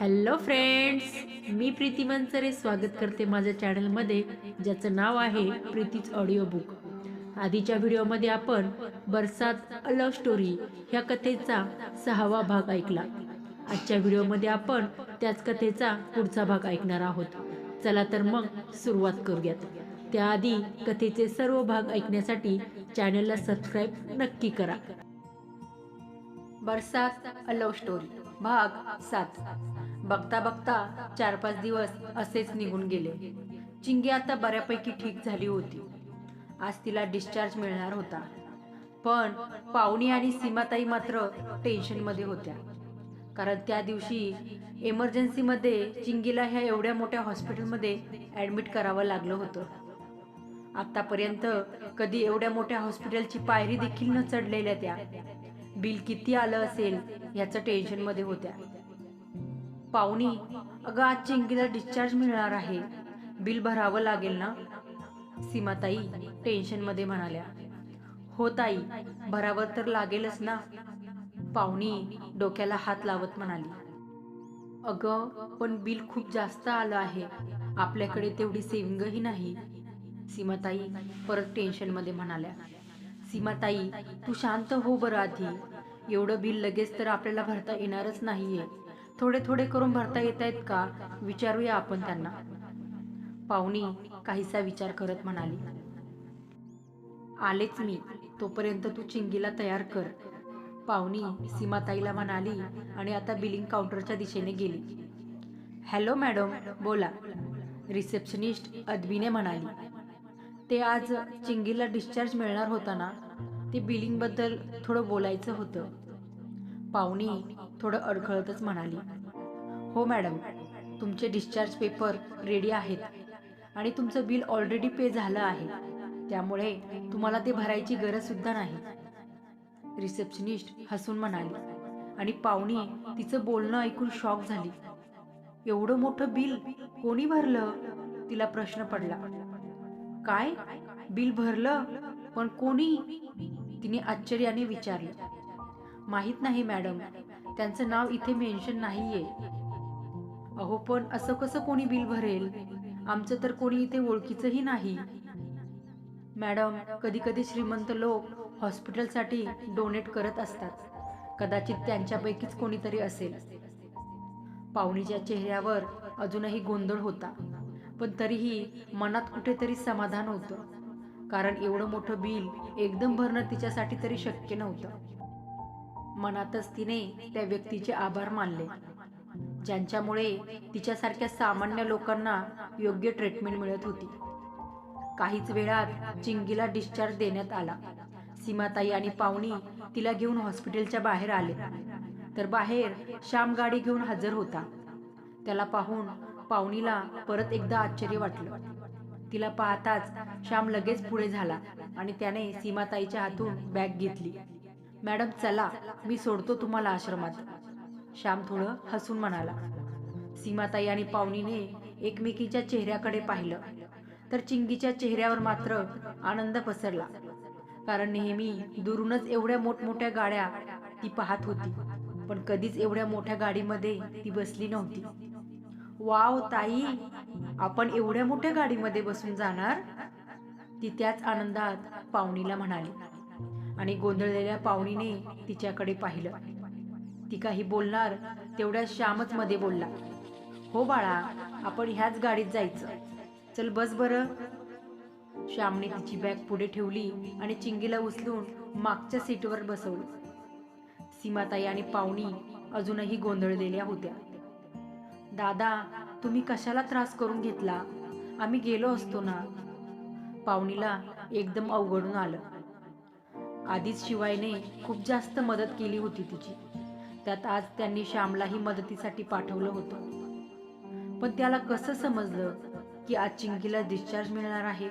Hello friends मी प्रीती मनसरे स्वागत करते माझ्या चॅनलमध्ये ज्याचं नाव आहे प्रीतीच ऑडिओ बुक आधीच्या व्हिडिओमध्ये आपण बरसात अ लव्ह स्टोरी ह्या कथेचा सहावा भाग ऐकला. आजच्या व्हिडिओमध्ये आपण त्याच कथेचा पुढचा भाग ऐकणार आहोत. चला तर मग सुरुवात करूयात. त्याआधी कथेचे सर्व भाग ऐकण्यासाठी चॅनलला सबस्क्राईब नक्की करा. बरसात अ लव्ह स्टोरी भाग सात. बघता बघता चार पाच दिवस असेच निघून गेले. चिंगी आता बऱ्यापैकी ठीक झाली होती. आज तिला डिस्चार्ज मिळणार होता. पण पाहुणी आणि सीमाताई मात्र टेन्शनमध्ये होत्या. कारण त्या दिवशी इमर्जन्सीमध्ये चिंगीला ह्या एवढ्या मोठ्या हॉस्पिटलमध्ये ॲडमिट करावं लागलं होतं. आतापर्यंत कधी एवढ्या मोठ्या हॉस्पिटलची पायरी देखील न चढलेल्या त्या. बिल किती आलं असेल ह्याचं टेन्शनमध्ये होत्या. पाहुणी अगं आज चिंगीला डिस्चार्ज मिळणार आहे. बिल भरावं लागेल ना? सीमाताई टेन्शनमध्ये म्हणाल्या. हो ताई भरावं तर लागेलच ना? पाहुणी डोक्याला हात लावत म्हणाली. अगं पण बिल खूप जास्त आलं आहे. आपल्याकडे तेवढी सेविंगही नाही. सीमाताई परत टेन्शनमध्ये म्हणाल्या. सीमाताई तू शांत हो बरं आधी. एवढं बिल लगेच तर आपल्याला भरता येणारच नाहीये. थोडे थोडे करून भरता येत आहेत का? विचारूया आपण त्यांना. पाहुणी काहीसा विचार करत म्हणाली. आलेच मी. तोपर्यंत तू चिंगीला तयार कर. पाहुणी सीमाताईला म्हणाली आणि आता बिलिंग काउंटरच्या दिशेने गेली. हॅलो मॅडम बोला. रिसेप्शनिस्ट अद्वीने म्हणाली. ते आज चिंगीला डिस्चार्ज मिळणार होता ना? ते बिलिंगबद्दल थोडं बोलायचं होतं. पाहुणी थोडं अडखळतच म्हणाली. हो मॅडम तुमचे डिस्चार्ज पेपर रेडी आहेत आणि तुमचं बिल ऑलरेडी पे झालं आहे. त्यामुळे तुम्हाला ते भरायची गरज सुद्धा नाही. रिसेप्शनिस्ट हसून म्हणाली आणि पाहुणी तिचं बोलणं ऐकून शॉक झाली. एवढं मोठं बिल कोणी भरलं? तिला प्रश्न पडला. काय? बिल भरलं? पण कोणी? तिने आश्चर्याने विचारलं. माहीत नाही मॅडम. त्यांचं नाव इथे मेन्शन नाहीये. अहो पण असं कसं कोणी बिल भरेल? आमचं तर कोणी इथे ओळखीचंही नाही. मॅडम कधी कधी श्रीमंत लोक हॉस्पिटलसाठी डोनेट करत असतात. कदाचित त्यांच्यापैकीच कोणीतरी असेल. पाहुणीच्या चेहऱ्यावर अजूनही गोंधळ होता. पण तरीही मनात कुठेतरी समाधान होतं. कारण एवढं मोठं बिल एकदम भरणं तिच्यासाठी तरी शक्य नव्हतं. मनातच तिने त्या व्यक्तीचे आभार मानले. ज्यांच्यामुळे तिच्यासारख्या सामान्य लोकांना योग्य ट्रीटमेंट मिळत होती. काहीच वेळात चिंगीला डिस्चार्ज देण्यात आला. सीमाताई आणि पाहुणी तिला घेऊन हॉस्पिटलच्या बाहेर आले. तर बाहेर श्याम गाडी घेऊन हजर होता. त्याला पाहून पाहुणीला परत एकदा आश्चर्य वाटलं. तिला पाहताच श्याम लगेच पुढे झाला आणि त्याने सीमाताईच्या हातून बॅग घेतली. मॅडम चला मी सोडतो तुम्हाला आश्रमात. श्याम थोडं हसून म्हणाला. सीमाताई आणि पाहुणीने एकमेकीच्या चेहऱ्याकडे पाहिलं. तर चिंगीच्या चेहऱ्यावर मात्र आनंद पसरला. कारण नेहमी दुरूनच एवढ्या मोठमोठ्या गाड्या ती पाहत होती. पण कधीच एवढ्या मोठ्या गाडीमध्ये ती बसली नव्हती. वाव ताई आपण एवढ्या मोठ्या गाडीमध्ये बसून जाणार? ती त्याच आनंदात पाहुणीला म्हणाली. आणि गोंधळलेल्या पाहुणीने तिच्याकडे पाहिलं. ती काही बोलणार तेवढ्या श्यामच मध्ये बोलला हो बाळा आपण ह्याच गाडीत जायचं. चल बस बरं. श्यामने तिची बॅग पुढे ठेवली आणि चिंगीला उचलून मागच्या सीटवर बसवलं. सीमाताई आणि पाहुणी अजूनही गोंधळलेल्या होत्या. दादा तुम्ही कशाला त्रास करून घेतला? आम्ही गेलो असतो ना. पाहुणीला एकदम अवघडून आलं. आधीच शिवायने खूप जास्त मदत केली होती तिची. त्यात आज त्यांनी श्यामलाही मदतीसाठी पाठवलं होतं. पण त्याला कसं समजलं की आज चिंकीला डिस्चार्ज मिळणार आहे?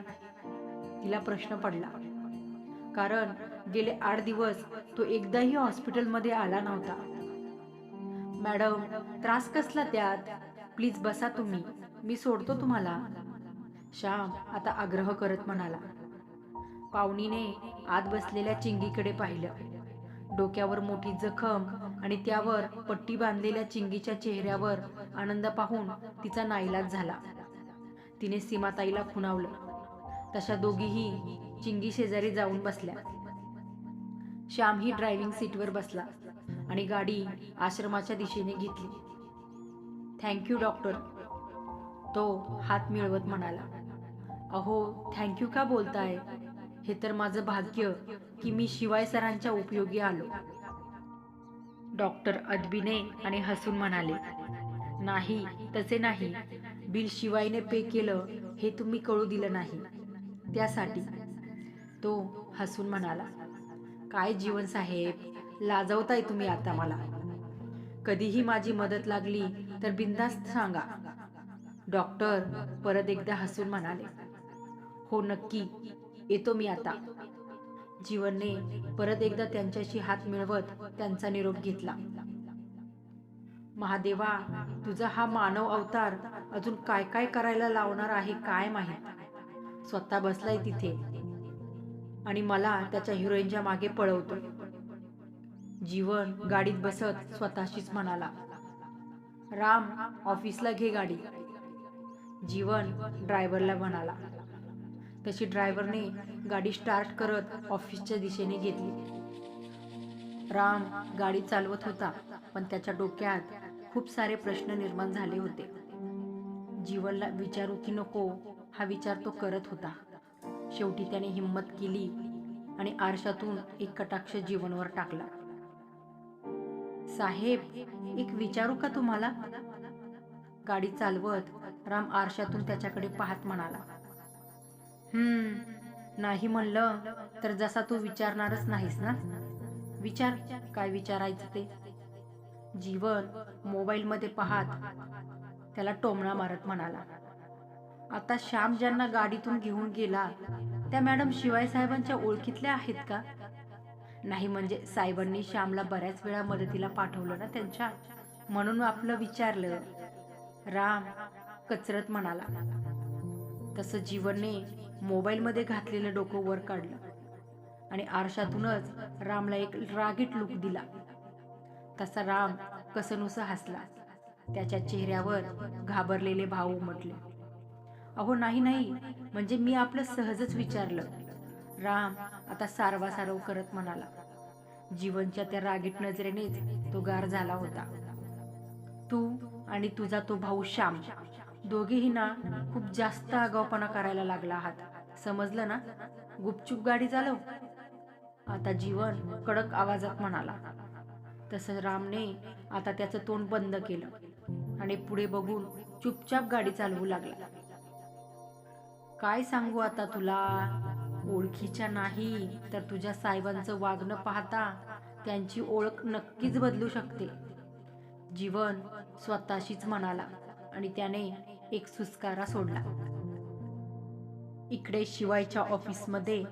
तिला प्रश्न पडला. कारण गेले आठ दिवस तो एकदाही हॉस्पिटलमध्ये आला नव्हता. मॅडम त्रास कसला त्यात? प्लीज बसा तुम्ही. मी सोडतो तुम्हाला. श्याम आता आग्रह करत म्हणाला. पाहुणीने आत बसलेल्या चिंगीकडे पाहिलं. डोक्यावर मोठी जखम आणि त्यावर पट्टी बांधलेल्या चिंगीच्या चेहऱ्यावर आनंद पाहून तिचा नाईलाज झाला. तिने सीमाताईला खुणावलं. तशा दोघीही चिंगी शेजारी जाऊन बसल्या. श्यामही ड्रायव्हिंग सीटवर बसला आणि गाडी आश्रमाच्या दिशेने घेतली. थँक्यू डॉक्टर तो हात मिळवत म्हणाला. अहो थँक्यू का बोलताय? हे तर माझं भाग्य की मी शिवाय सरांच्या उपयोगी आलो. डॉक्टर अदबीने आणि हसून म्हणाले नाही तसे नाही. बिल शिवायने पे केलं हे तुम्ही कळू दिलं नाही. त्यासाठी तो हसून म्हणाला काय जीवन साहेब लाजवताय तुम्ही आता मला. कधीही माझी मदत लागली तर बिंदास्त सांगा. डॉक्टर परत एकदा हसून म्हणाले हो नक्की. येतो मी आता. जीवनने परत एकदा त्यांच्याशी हात मिळवत त्यांचा निरोप घेतला. महादेवा तुझा हा मानव अवतार अजून काय काय करायला लावणार आहे काय माहीत? स्वतः बसलाय तिथे. आणि मला त्याच्या हिरोईनच्या मागे पळवतो. जीवन गाडीत बसत स्वतःशीच म्हणाला राम ऑफिसला घे गाडी. जीवन ड्रायव्हरला म्हणाला तशी ड्रायव्हरने गाडी स्टार्ट करत ऑफिसच्या दिशेने घेतली. राम गाडी चालवत होता पण त्याच्या डोक्यात खूप सारे प्रश्न निर्माण झाले होते. जीवनला विचारू की नको हा विचार तो करत होता. शेवटी त्याने हिंमत केली आणि आरशातून एक कटाक्ष जीवनवर टाकला. साहेब एक विचारू का तुम्हाला? गाडी चालवत राम आरशातून त्याच्याकडे पाहत म्हणाला. हम्म नाही म्हणलं तर जसा तू विचारणारच नाहीस ना? विचार काय विचारायचं ते? जीवन मोबाईल मध्ये पाहत त्याला टोमणा मारत म्हणाला. आता श्याम ज्यांना गाडीतून घेऊन गेला त्या मॅडम शिवाय साहेबांच्या ओळखीतल्या आहेत का? नाही म्हणजे साहेबांनी श्यामला बऱ्याच वेळा मदतीला पाठवलं ना त्यांच्या? म्हणून आपलं विचारलं. राम कचरत म्हणाला. तसं जीवनने मोबाईलमध्ये घातलेलं डोकं वर काढलं आणि आरशातूनच रामला एक रागीट लुक दिला. तसा राम कसनुसा हसला. त्याच्या चेहऱ्यावर घाबरलेले भाव उमटले. अहो नाही नाही. म्हणजे मी आपलं सहजच विचारलं. राम आता सारवासारव करत म्हणाला. जीवनच्या त्या रागीट नजरेनेच तो गार झाला होता. तू आणि तुझा तो भाऊ श्याम. दोघेही ना खूप जास्त आगावपणा करायला लागला आहात. समजलं ना? गुपचूप गाडी चालव. आता जीवन कडक आवाजात म्हणाला. तसं रामने आता त्याचं तोंड बंद केलं आणि पुढे बघून चुपचाप गाडी चालवू लागला. काय सांगू आता तुला? ओळखीच्या नाही तर तुझ्या साहेबांचं वागणं पाहता त्यांची ओळख नक्कीच बदलू शकते. जीवन स्वतःशीच म्हणाला. आणि त्याने एक सुस्कारा सोडला. इकडे शिवायच्या ऑफिसमध्ये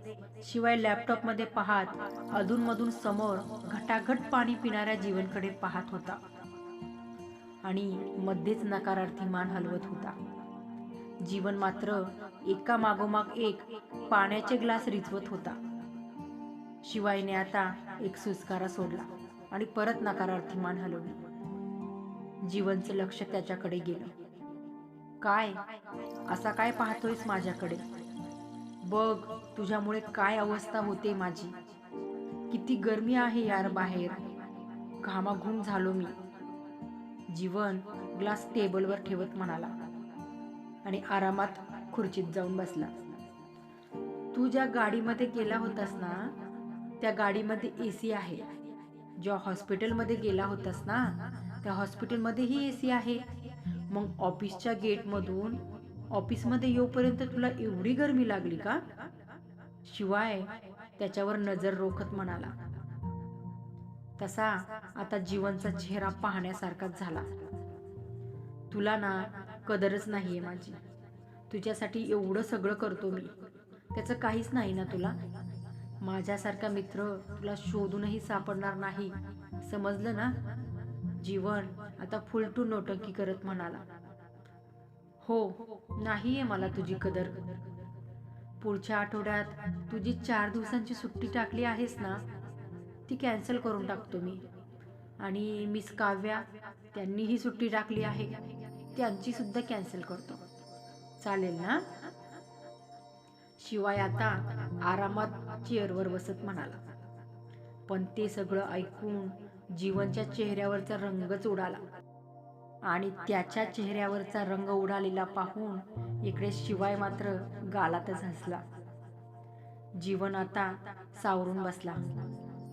शिवाय लॅपटॉपमध्ये पाहत अधूनमधून समोर घटाघट पाणी पिणाऱ्या जीवनकडे पाहत होता. आणि मध्येच नकारार्थी मान हलवत होता. जीवन मात्र एका मागोमाग एक पाण्याचे ग्लास रिचवत होता. शिवायने आता एक सुस्कारा सोडला आणि परत नकारार्थी मान हलवली. जीवनचं लक्ष त्याच्याकडे गेलं. काय? असा काय पाहतोयस माझ्याकडे? बघ तुझ्यामुळे काय अवस्था होते माझी. किती गरमी आहे यार बाहेर. घामाघूम झालो मी. जीवन ग्लास टेबलवर ठेवत म्हणाला आणि आरामात खुर्चीत जाऊन बसला. तू ज्या गाडीमध्ये गेला होतास ना त्या गाडीमध्ये ए सी आहे. ज्या हॉस्पिटलमध्ये गेला होतास ना त्या हॉस्पिटलमध्येही ए सी आहे. मग ऑफिसच्या गेटमधून ऑफिसमध्ये येऊपर्यंत तुला एवढी गरमी लागली का? शिवाय त्याच्यावर नजर रोखत म्हणाला. तसा आता जीवनचा चेहरा पाहण्यासारखाच झाला. तुला ना कदरच नाहीये माझी. तुझ्यासाठी एवढं सगळं करतो मी. त्याचं काहीच नाही ना तुला. माझ्यासारखा मित्र तुला शोधूनही सापडणार नाही. समजलं ना? जीवन आता फुल टू नोटंकी करत म्हणाला. हो नाहीये मला तुझी कदर. पुढच्या आठवड्यात तुझी चार दिवसांची सुट्टी टाकली आहेस ना ती कॅन्सल करून टाकतो मी. आणि मिस काव्या त्यांनी ही सुट्टी टाकली आहे त्यांची सुद्धा कॅन्सल करतो. चालेल ना? शिवाय आता आरामात चेअरवर बसत म्हणाला. पण ते सगळं ऐकून जीवनच्या चेहऱ्यावरचा रंगच उडाला. आणि त्याच्या चेहऱ्यावरचा रंग उडालेला पाहून इकडे शिवाय मात्र गालातच हसला जीवन आता सावरून बसला.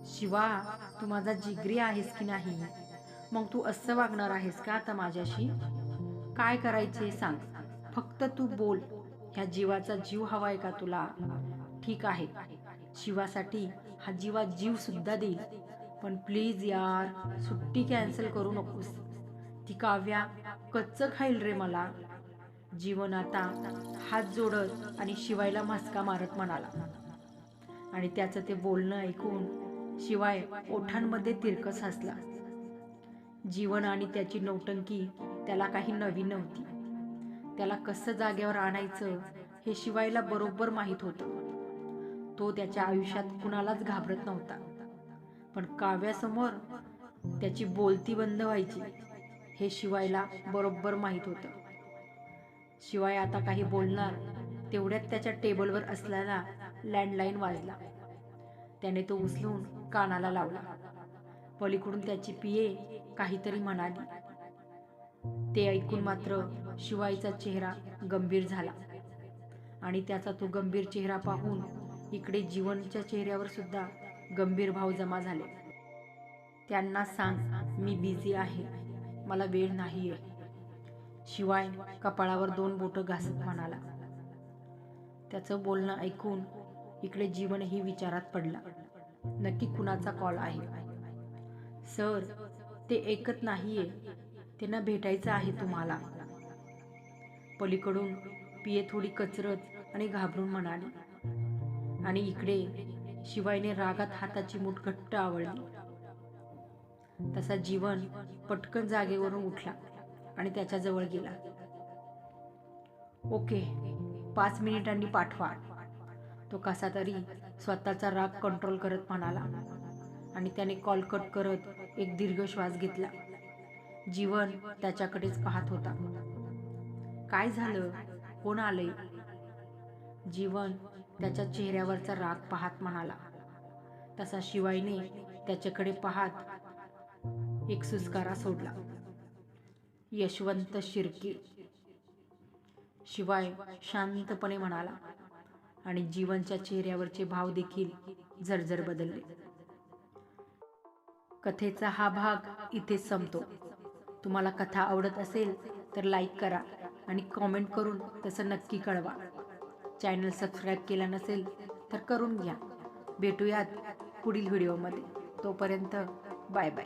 शिवा तू माझा जिगरी आहेस की नाही? मग तू असं वागणार आहेस का आता माझ्याशी? काय करायचे सांग. फक्त तू बोल. ह्या जीवाचा जीव हवाय का तुला? ठीक आहे. शिवासाठी हा जीवा जीव सुद्धा देईल. पण प्लीज यार सुट्टी कॅन्सल करू नकोस. ती काव्या कच्च खाईल रे मला. जीवन आता हात जोडत आणि शिवायला मस्का मारत म्हणाला. आणि त्याचं ते बोलणं ऐकून शिवाय ओठांमध्ये तिरकस हसला जीवन आणि त्याची नौटंकी त्याला काही नवीन नव्हती. त्याला कसं जागेवर आणायचं हे शिवायला बरोबर माहीत होतं. तो त्याच्या आयुष्यात कुणालाच घाबरत नव्हता. पण काव्यासमोर त्याची बोलती बंद व्हायची हे शिवायला बरोबर माहीत होतं. शिवाय आता काही बोलणार तेवढ्यात त्याच्या टेबलवर असलेला लँडलाईन वाजला. त्याने तो उचलून कानाला लावला. पलीकडून त्याची पिये काहीतरी म्हणाली. ते ऐकून मात्र शिवाईचा चेहरा गंभीर झाला आणि त्याचा तो गंभीर चेहरा पाहून इकडे जीवनच्या चेहऱ्यावर सुद्धा गंभीर भाव जमा झाले. त्यांना सांग मी बिझी आहे. मला वेळ नाहीये. शिवाय कपाळावर दोन बोटं घासत म्हणाला. त्याचं बोलणं ऐकून इकडे जीवनही विचारात पडला. नक्की कुणाचा कॉल आहे? सर ते ऐकत नाहीये. त्यांना भेटायचं आहे तुम्हाला. पलीकडून पिये थोडी कचरत आणि घाबरून म्हणाली. आणि इकडे शिवायने रागात हाताची मूठ घट्ट आवळली. तसा जीवन पटकन जागेवरून उठला आणि त्याच्याजवळ गेला. ओके पाच मिनिटांनी पाठवा. तो कसा तरी स्वतःचा राग कंट्रोल करत म्हणाला आणि त्याने कॉल कट करत एक दीर्घ श्वास घेतला. जीवन त्याच्याकडेच पाहत होता. काय झालं? कोण आलंय? जीवन त्याच्या चेहऱ्यावरचा राग पाहत म्हणाला. तसा शिवायने त्याच्याकडे पाहत एक सुस्कारा सोडला. यशवंत शिर्के शिवाय शांतपणे म्हणाला आणि जीवनच्या चेहऱ्यावरचे भाव देखील झरझर बदलले. कथेचा हा भाग इथे संपतो. तुम्हाला कथा आवडत असेल तर लाईक करा आणि कॉमेंट करून तसं नक्की कळवा. चॅनल सबस्क्राईब केला नसेल तर करून घ्या. भेटूयात पुढील व्हिडिओमध्ये. तोपर्यंत बाय बाय.